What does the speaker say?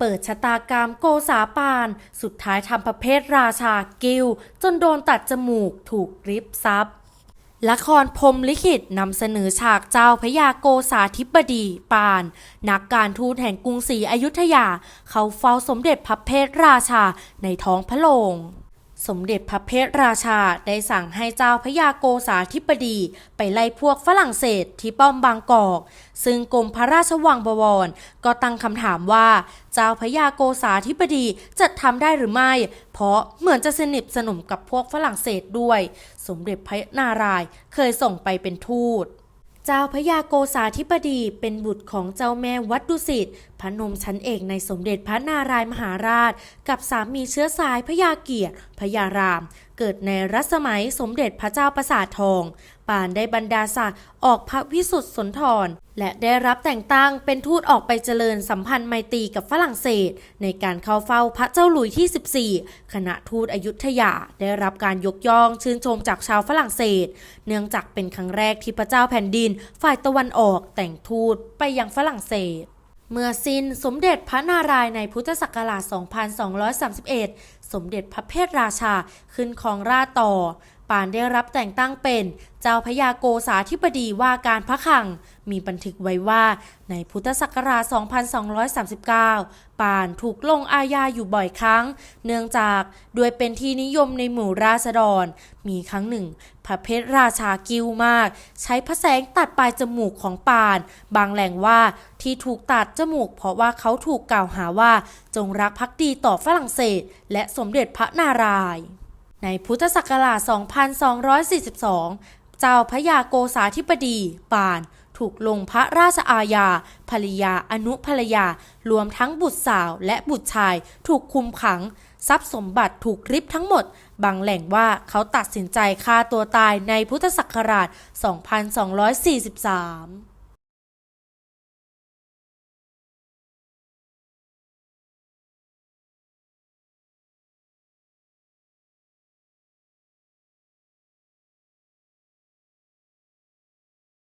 เปิดชะตากรรมโกษาปาน สุดท้ายทำประเภทราชากิลจนโดนตัดจมูกถูกริบทรัพย์ละครพรมลิขิตนำเสนอฉากเจ้าพระยาโกษาธิบดีปาน นักการทูตแห่งกรุงศรีอยุธยา เขาเฝ้าสมเด็จพระเพทราชาในท้องพระโรง สมเด็จพระเพทราชาได้สั่งให้เจ้าพระยาโกษาธิบดีไปไล่พวกฝรั่งเศสที่ป้อมบางกอก ซึ่งกรมพระราชวังบวร ก็ตั้งคำถามว่า เจ้าพระยาโกษาธิบดีจะทำได้หรือไม่ เพราะเหมือนจะสนิทสนมกับพวกฝรั่งเศสด้วย สมเด็จพระนารายณ์เคยส่งไปเป็นทูตเจ้าพระยาโกษาธิบดีเป็นบุตรของเจ้าแม่วัดดุสิตพระนมชั้นเอกในสมเด็จพระนารายมหาราช กับสามีเชื้อสายพระยาเกียรติ พระยาราม เกิดในรัชสมัยสมเด็จพระเจ้าประสาททอง ปานได้บรรดาศักดิ์ออกพระวิสุทธิสนธรและได้รับแต่งตั้งเป็นทูตออกไปเจริญสัมพันธ์ไมตรีกับฝรั่งเศส ในการเข้าเฝ้าพระเจ้าหลุยที่ 14 คณะทูตอยุธยาได้รับการยกย่องชื่นชมจากชาวฝรั่งเศส เนื่องจากเป็นครั้งแรกที่พระเจ้าแผ่นดินฝ่ายตะวันออกแต่งทูตไปยังฝรั่งเศส เมื่อสิ้นสมเด็จพระนารายณ์ในพุทธศักราช 2231 สมเด็จพระเพทราชาขึ้นครองราชต่อ ปานได้รับแต่งตั้งเป็นเจ้าพยาโกษาธิบดีว่าการพระคัง มีบันทึกไว้ว่าในพุทธศักราช 2239 ปานถูกลงอาญาอยู่บ่อยครั้ง เนื่องจากด้วยเป็นที่นิยมในหมู่ราษฎร มีครั้งหนึ่ง พระเพชรราชากิ้วมาก ใช้พระแสงตัดปลายจมูกของปาน บางแหล่งว่าที่ถูกตัดจมูกเพราะว่าเขาถูกกล่าวหาว่าจงรักภักดีต่อฝรั่งเศส และสมเด็จพระนารายณ์ ในพุทธศักราช 2242 เจ้าพระยาโกษาธิบดีปานถูกลงพระราชอาญาภริยาอนุภรยารวมทั้งบุตรสาวและบุตรชายถูกคุมขัง ทรัพย์สมบัติถูกริบทั้งหมด บางแหล่งว่าเขาตัดสินใจฆ่าตัวตายในพุทธศักราช 2243